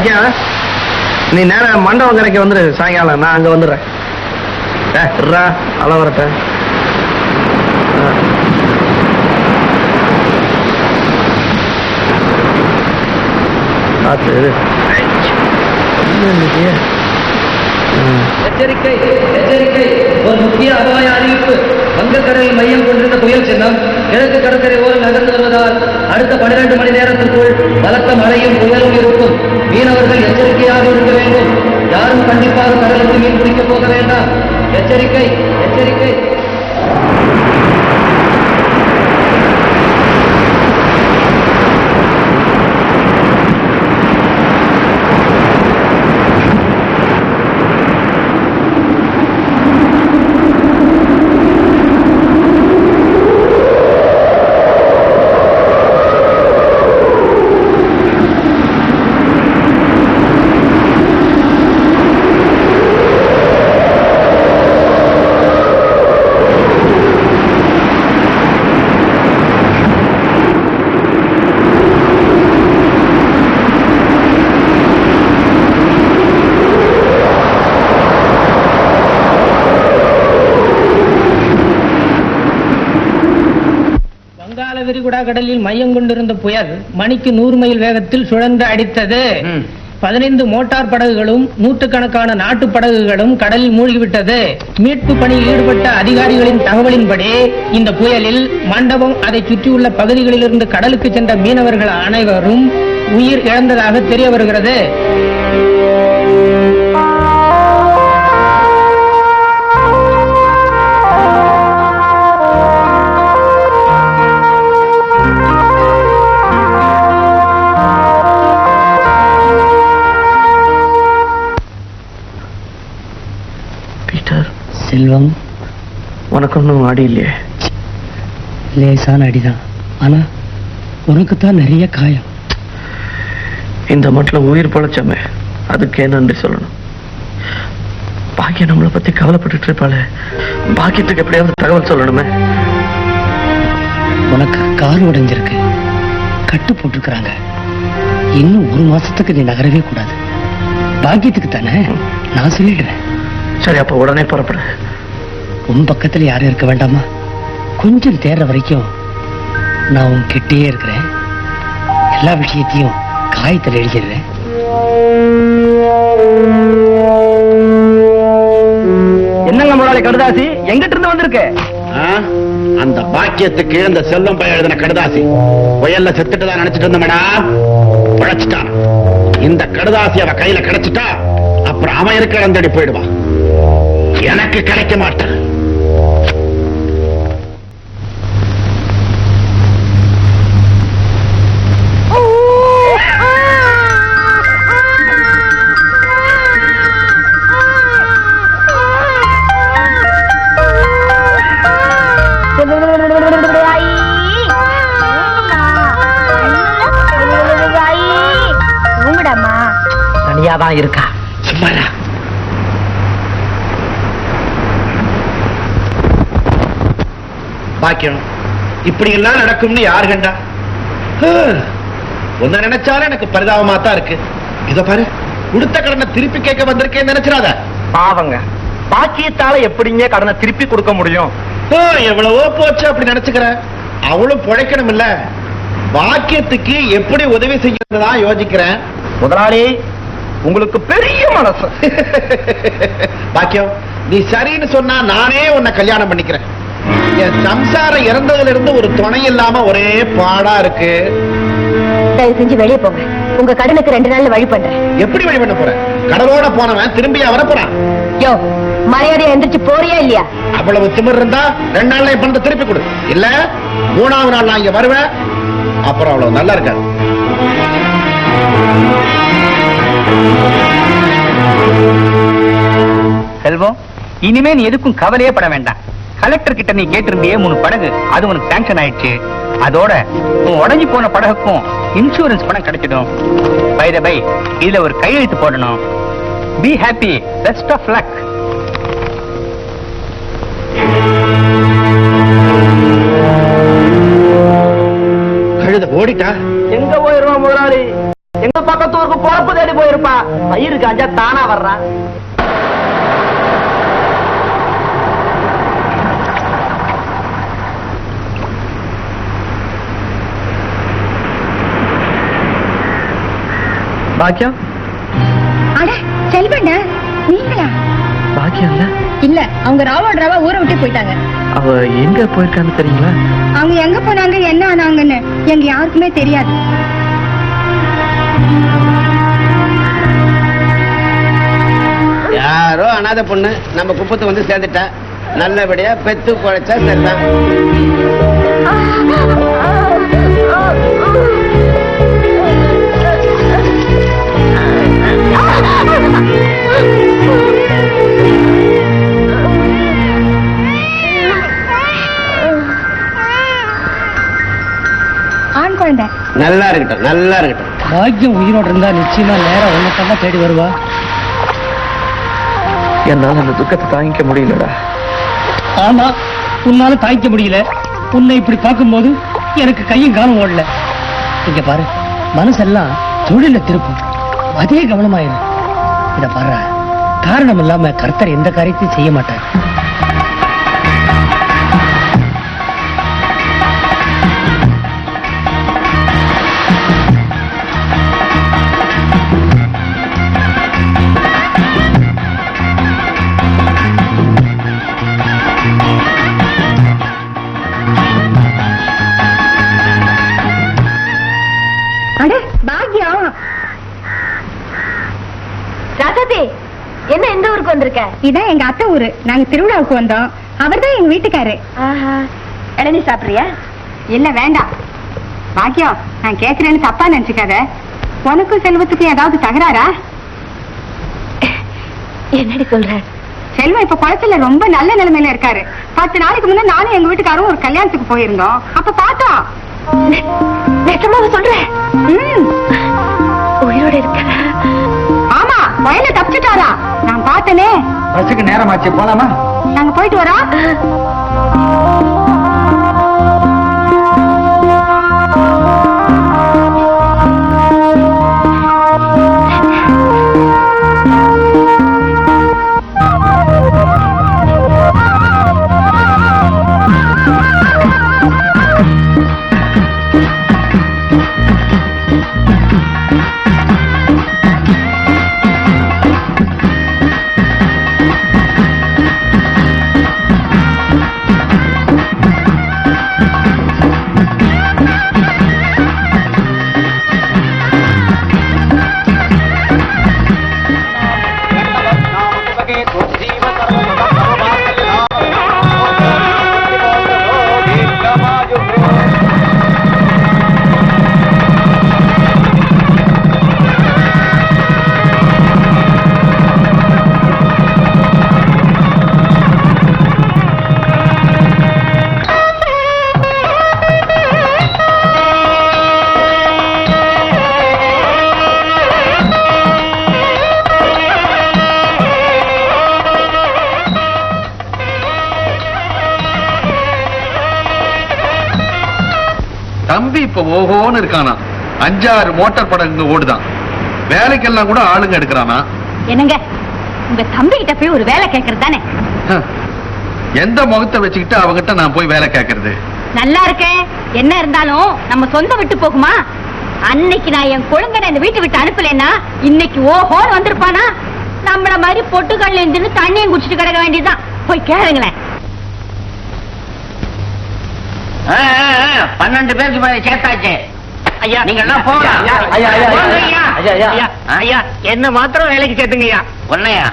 பாக்கியா? நீ நேரம் மண்டபம் கரைக்கு வந்துரு. சாயங்காலம் நான் அங்க வந்துடுறேன். ஏ, இருடா, அள வரட்டேன் பார்த்து இரு. என்ன இன்னைக்கு? ம். எச்சரிக்கை எச்சரிக்கை. ஒரு முக்கிய அபாய அறிவிப்பு. வங்கக்கடலில் மையம் கொண்டிருந்த புயல் சின்னம். கிழக்கு கடற்கரை ஓரம் நகர்ந்து வருவதால் அடுத்த பன்னிரண்டு மணி நேரத்திற்குள் பலத்த மழையும் புயலும் இருக்கும். மீனவர்கள் எச்சரிக்கையாக இருக்க வேண்டும். யாரும் கண்டிப்பாக கடலுக்கு மீன் பிடிக்க போக வேண்டாம். எச்சரிக்கை எச்சரிக்கை. வங்காள விரிகுடா கடலில் மையம் கொண்டிருந்த புயல் மணிக்கு நூறு மைல் வேகத்தில் சுழன்று அடித்தது. பதினைந்து மோட்டார் படகுகளும் நூற்றுக்கணக்கான நாட்டு படகுகளும் கடலில் மூழ்கிவிட்டது. மீட்பு பணியில் ஈடுபட்ட அதிகாரிகளின் தகவலின்படி இந்த புயலில் மண்டபம் அதை சுற்றியுள்ள பகுதிகளிலிருந்து கடலுக்கு சென்ற மீனவர்கள் அனைவரும் உயிர் இழந்ததாக தெரிய வருகிறது. செல்வம். உனக்கு ஒன்றும் ஆடி இல்லையே. லேசான அடிதான். ஆனா உனக்கு தான் நிறைய காயம். இந்த மட்டில் உயிர் பழைச்சமே. அதுக்கே நன்றி சொல்லணும். பாக்கியம் நம்மளை பத்தி கவலைப்பட்டுட்டு இருப்பாளே. பாக்கியத்துக்கு எப்படியாவது தகவல் சொல்லணுமே. உனக்கு கால் உடைஞ்சிருக்கு. கட்டு போட்டிருக்கிறாங்க. இன்னும் ஒரு மாசத்துக்கு நீ நகரவே கூடாது. பாக்கியத்துக்கு தானே? நான் சொல்லிடுறேன் சரி அப்ப உடனே புறப்படு உன் பக்கத்துல யாரும் இருக்க வேண்டாமா? கொஞ்சம் தேர்ற வரைக்கும் நான் உன் கிட்டேயே இருக்கிறேன். எல்லா விஷயத்தையும் காயத்தில் எழுதிடுறேன். என்னங்க முதலாளி கடுதாசி? எங்கிட்ட இருந்து வந்திருக்கு? ஆ? அந்த பாக்கியத்துக்கு இந்த செல்லம் பையன் எழுதின கடுதாசி. புயல்ல செத்துட்டு தான் நினைச்சிட்டு இருந்தமடா. உழைச்சிட்டா இந்த கடுதாசி அவ கையில கிடைச்சிட்டா அப்புறம் அவன் இருக்கிற அந்தடி போயிடுவான். எனக்கு கிடைக்க மாட்டேன் தூங்குடம்மா இருக்கா சும்மாடா பாக்கியம். இப்படி எல்லாம் நடக்கும்னு யார் கண்டா? உன்ன நினைச்சாலும் எனக்கு பரிதாபமா தான் இருக்கு. இத பாரு கொடுத்த கடனை திருப்பி கேட்க வந்திருக்கேன்னு நினைச்சிடாத. பாவங்க பாக்கியத்தால எப்படிங்க கடனை திருப்பி கொடுக்க முடியும்? எவ்வளவோ போச்சு அப்படி நினைச்சுக்கிறேன் அவளும் பிழைக்கணும் இல்ல பாக்கியத்துக்கு எப்படி உதவி செய்யறதா யோசிக்கிறேன். முதலாளி உங்களுக்கு பெரிய மனசு. பாக்கியம் நீ சரின்னு சொன்னா நானே உன்னை கல்யாணம் பண்ணிக்கிறேன். என் சம்சாரம் இறந்ததுல இருந்து ஒரு துணை இல்லாம ஒரே பாடா இருக்கு. தயவு செஞ்சு வெளியே போங்க. உங்க கடனுக்கு ரெண்டு நாள்ல வழி பண்றேன். எப்படி வழி பண்ண போற? கடலோட போனவன் திரும்பியா வரப்போறான் யோ மரியாதையா எந்திரிச்சு போறியா இல்லையா? அவ்வளவு திமிர் இருந்தா ரெண்டு நாள்ல என் பணத்தை திருப்பி கொடு. இல்ல மூணாவது நாள் நான் இங்க வருவேன். அப்புறம் அவ்வளவு நல்லா இருக்காது. செல்வம் இனிமே நீ எதுக்கும் கவலையே பட வேண்டாம். கலெக்டர் கிட்ட நீ கேட்டிருந்தியே மூணு படகு. அது உனக்கு சாங்ஷன் ஆயிடுச்சு. அதோட உன் உடஞ்சி போன படகுக்கும் இன்சூரன்ஸ் பணம் கிடைச்சிடும். பை த பை இதுல ஒரு கையெழுத்து போடணும். Be happy best of luck கழுத ஓடிட்டா? எங்க போயிருவான் முதலாளி? எங்க பக்கத்து ஊருக்கு பொழப்பு தேடி போயிருப்பா? பயிரு காஞ்சா தானா வர்றா? பாக்கியம் அட செல்வண்ண நீங்களா? பாக்கியம் இல்ல? இல்ல அவங்க ராவோட ராவா ஊரை விட்டு போயிட்டாங்க. அவ எங்க போயிருக்கான்னு தெரியுங்களா? அவங்க எங்க போனாங்க என்ன ஆனாங்கன்னு எங்க யாருக்குமே தெரியாது. யாரோ அனாதை பொண்ணு நம்ம குப்பத்து வந்து சேர்ந்துட்டா. நல்லபடியா பெத்து குழைச்சா சரிதான். ஆண் குழந்தை. நல்லா இருக்கட்டும் நல்லா இருக்கட்டும். பாக்கியம் உயிரோட இருந்தா நிச்சயமா நேரம் உன்னை தேடி வருவா. என்னால அந்த துக்கத்தை தாங்கிக்க முடியலடா. ஆமா உன்னால தாய்க்க முடியல. உன்னை இப்படி பார்க்கும்போது எனக்கு கையும் காலம் ஓடல. இங்க பாரு மனசெல்லாம் தொழில திருப்பும். அதே கவனமாயிரு இத பாரு. காரணம் இல்லாம கர்த்தர் எந்த காரியத்தையும் செய்ய மாட்டார். வந்திருக்க. இதான் எங்க அத்தை ஊரு. நாங்க திருவிழாவுக்கு வந்தோம். அவர்தான் எங்க வீட்டுக்காரு. இளநீ சாப்பிடுறியா? இல்ல வேண்டாம். பாக்கியம் நான் கேக்குறேன்னு தப்பா நினைச்சுக்காத. உனக்கும் செல்வத்துக்கும் ஏதாவது தகராறா? என்னடி சொல்ற? செல்வம் இப்ப குளத்துல ரொம்ப நல்ல நிலைமையில இருக்காரு. பத்து நாளைக்கு முன்ன நானும் எங்க வீட்டுக்காரும் ஒரு கல்யாணத்துக்கு போயிருந்தோம். அப்ப பார்த்தோம். நிஜமாக சொல்றேன் உயிரோட இருக்க. ஆமா வயல தப்பிச்சுட்டாரா? பார்த்தனே? பஸ்ஸுக்கு நேரமாச்சு போலாமா? நாங்க போயிட்டு வரோம். இப்ப ஓஹோன்னு இருக்கானா? அஞ்சாறு மோட்டார் படகுங்க ஓடுதான். வேலைக்கெல்லாம் கூட ஆளுங்க எடுக்கிறானா? என்னங்க? உங்க தம்பி கிட்ட போய் ஒரு வேலை கேக்குறது தானே. எந்த முகத்தை வச்சுக்கிட்டு அவகிட்ட நான் போய் வேலை கேட்கறது நல்லா இருக்கேன். என்ன இருந்தாலும் நம்ம சொந்த விட்டு போகுமா? அன்னைக்கு நான் என் குழந்தை இந்த வீட்டை விட்டு அனுப்பலைன்னா இன்னைக்கு ஓஹோன்னு வந்திருப்பானா? நம்மள மாதிரி பொட்டுக்கல்ல இருந்து தண்ணியும் குடிச்சிட்டு கிடக்க வேண்டியதுதான். போய் கேளுங்களேன். பன்னெண்டு பேருக்கு சேர்த்தாச்சு. ஐயா. நீங்க எல்லாம் போகலாம். என்ன மாத்திரம் வேலைக்கு சேர்த்துங்கய்யா உன்னையா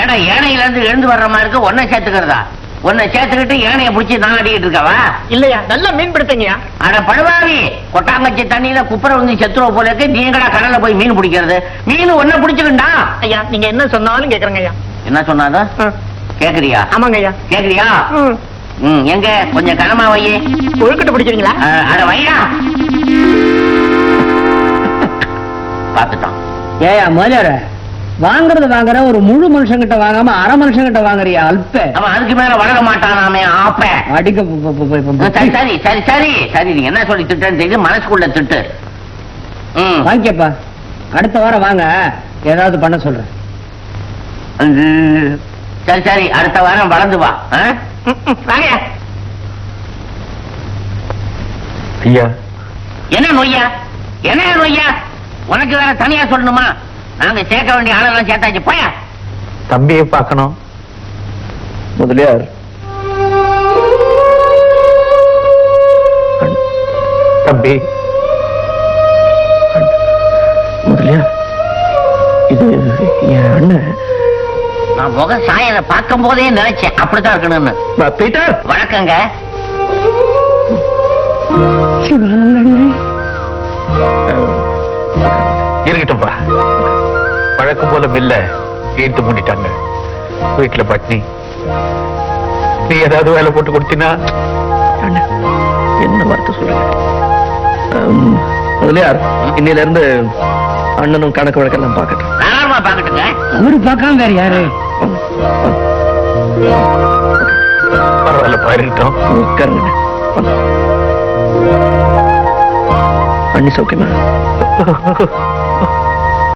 ஏடா ஏனையில இருந்து எழுந்து வர்ற மாதிரி இருக்கு உன்னை சேர்த்துக்கிறதா? உன்னை சேர்த்துக்கிட்டு ஏனைய புடிச்சு நான் அடிக்கிட்டு இருக்கவா? இல்லையா நல்லா மீன் பிடித்தங்கய்யா அட படுவாவி கொட்டாங்கச்சி தண்ணியில குப்புற வந்து செத்துருவ போல இருக்கு நீங்களா கடல்ல போய் மீன் பிடிக்கிறது? மீன் ஒன்ன பிடிச்சுக்கிண்டா ஐயா நீங்க என்ன சொன்னாலும் கேக்குறேங்க ஐயா. என்ன சொன்னாத? கேக்குறியா? ஆமாங்க ஐயா. கேக்குறியா? எங்க? கொஞ்சம் கனமா வை. கொழுக்கட்டை பிடிக்கிறீங்களா? அஹ், அட வையா பாத்துட்டான் ஏயா முதலியார வாங்குறது வாங்குற ஒரு முழு மனுஷங்கிட்ட வாங்காம அரை மனுஷங்கிட்ட வாங்குறியா அல்ப? அவன் அதுக்கு மேல வளர மாட்டானாமே ஆப்ப. அடிக்க பு- பு- பு- பு- பு- சரி சரி சரி சரி. சரி நீ என்ன சொல்லி திட்டுன்னு தெரியுது மனசுக்குள்ள திட்டு. ம். வாங்கிக்கப்பா. அடுத்த வாரம் வாங்க. ஏதாவது பண்ண சொல்றேன். சரி சரி. அடுத்த வாரம் வளர்ந்து வா. வாங்க. ஐயா. என்ன நொய்யா? என்ன நொய்யா? உனக்கு வேற தனியா சொல்லணுமா? நாங்க சேர்க்க வேண்டிய ஆளெல்லாம் சேர்த்தாச்சு. போயா. தம்பியை பார்க்கணும். முதலியார். தம்பி. நான் முக சாயலை பார்க்கும் போதே நினைச்சேன் அப்படித்தான் இருக்கணும்னு. பீட்டர். வணக்கங்க. இருக்கட்டும்பா வழக்கம் போல மில்ல ஈர்த்து மூடிட்டாங்க வீட்டுல பட்னி. நீ ஏதாவது வேலை போட்டு கொடுத்தீனா? என்ன வார்த்தை சொல்லுங்க முதலியார் இன்னையில இருந்து அண்ணனும் கணக்கு வழக்கெல்லாம் பார்க்கட்டும். தாராளமா பாக்கட்டுங்க அவரு பார்க்காம வேற யாரு? பரவாயில்ல பாருட்டோம் உட்காருங்க. அண்ணி சௌக்கியமா?